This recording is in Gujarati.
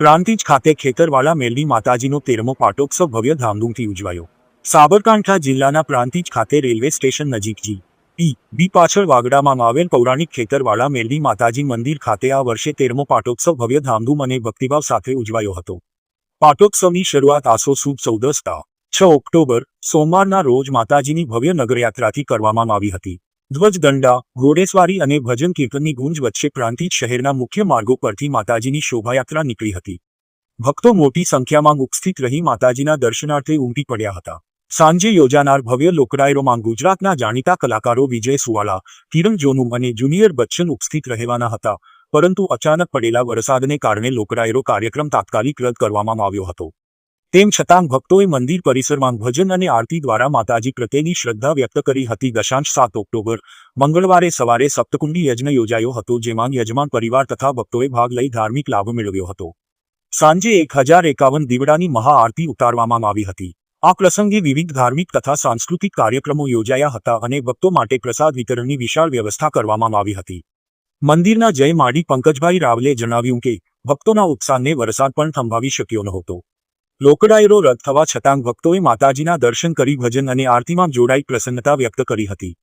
પ્રાંતિજ ખાતે ખેતરવાળા મેલની માતાજીનો તેરમો પાટોત્સવ ભવ્ય ધામધૂમથી ઉજવાયો. સાબરકાંઠા જિલ્લાના પ્રાંતિજ ખાતે રેલવે સ્ટેશન નજીક જી. ઈ. બી પાછળ વાગડામાં આવેલ પૌરાણિક ખેતરવાળા મેલની માતાજી મંદિર ખાતે આ વર્ષે તેરમો પાટોત્સવ ભવ્ય ધામધૂમ અને ભક્તિભાવ સાથે ઉજવાયો હતો. પાટોત્સવની શરૂઆત આસો સુદ ચૌદસતા, છ ઓક્ટોબર, સોમવારના રોજ માતાજીની ભવ્ય નગરયાત્રાથી કરવામાં આવી હતી. ધ્વજદંડા ઘોડેસવારી અને ભજન કીર્તનની ગુંજ વચ્ચે પ્રાંતિજ શહેરના મુખ્ય માર્ગો પરથી માતાજીની શોભાયાત્રા નીકળી હતી. ભક્તો મોટી સંખ્યામાં ઉપસ્થિત રહી માતાજીના દર્શનાર્થે ઉમટી પડ્યા હતા. સાંજે યોજાનાર ભવ્ય લોકડાયરોમાં ગુજરાતના જાણીતા કલાકારો વિજય સુવાલા, કિરણ જોનુ અને જુનિયર બચ્ચન ઉપસ્થિત રહેવાના હતા, પરંતુ અચાનક પડેલા વરસાદને કારણે લોકડાયરો કાર્યક્રમ તાત્કાલિક રદ કરવામાં આવ્યો હતો. તેમ છતાં ભક્તોએ મંદિર પરિસરમાં ભજન અને આરતી દ્વારા માતાજી પ્રત્યેની શ્રદ્ધા વ્યક્ત કરી હતી. દશાંશ સાત ઓક્ટોબર, મંગળવારે સવારે સપ્તકુંડી યજ્ઞ યોજાયો હતો, જેમાં યજમાન પરિવાર તથા ભક્તોએ ભાગ લઈ ધાર્મિક લાભ મેળવ્યો હતો. સાંજે એક હજાર એકાવન દીવડાની મહાઆરતી ઉતારવામાં આવી હતી. આ પ્રસંગે વિવિધ ધાર્મિક તથા સાંસ્કૃતિક કાર્યક્રમો યોજાયા હતા અને ભક્તો માટે પ્રસાદ વિતરણની વિશાળ વ્યવસ્થા કરવામાં આવી હતી. મંદિરના જય માડી પંકજભાઈ રાવલે જણાવ્યું કે, ભક્તોના ઉત્સાહને વરસાદ પણ થંભાવી શક્યો નહોતો. લોકડાયરો રદ થવા છતાં ભક્તોએ માતાજીના દર્શન કરી ભજન અને આરતીમાં જોડાઈ પ્રસન્નતા વ્યક્ત કરી હતી.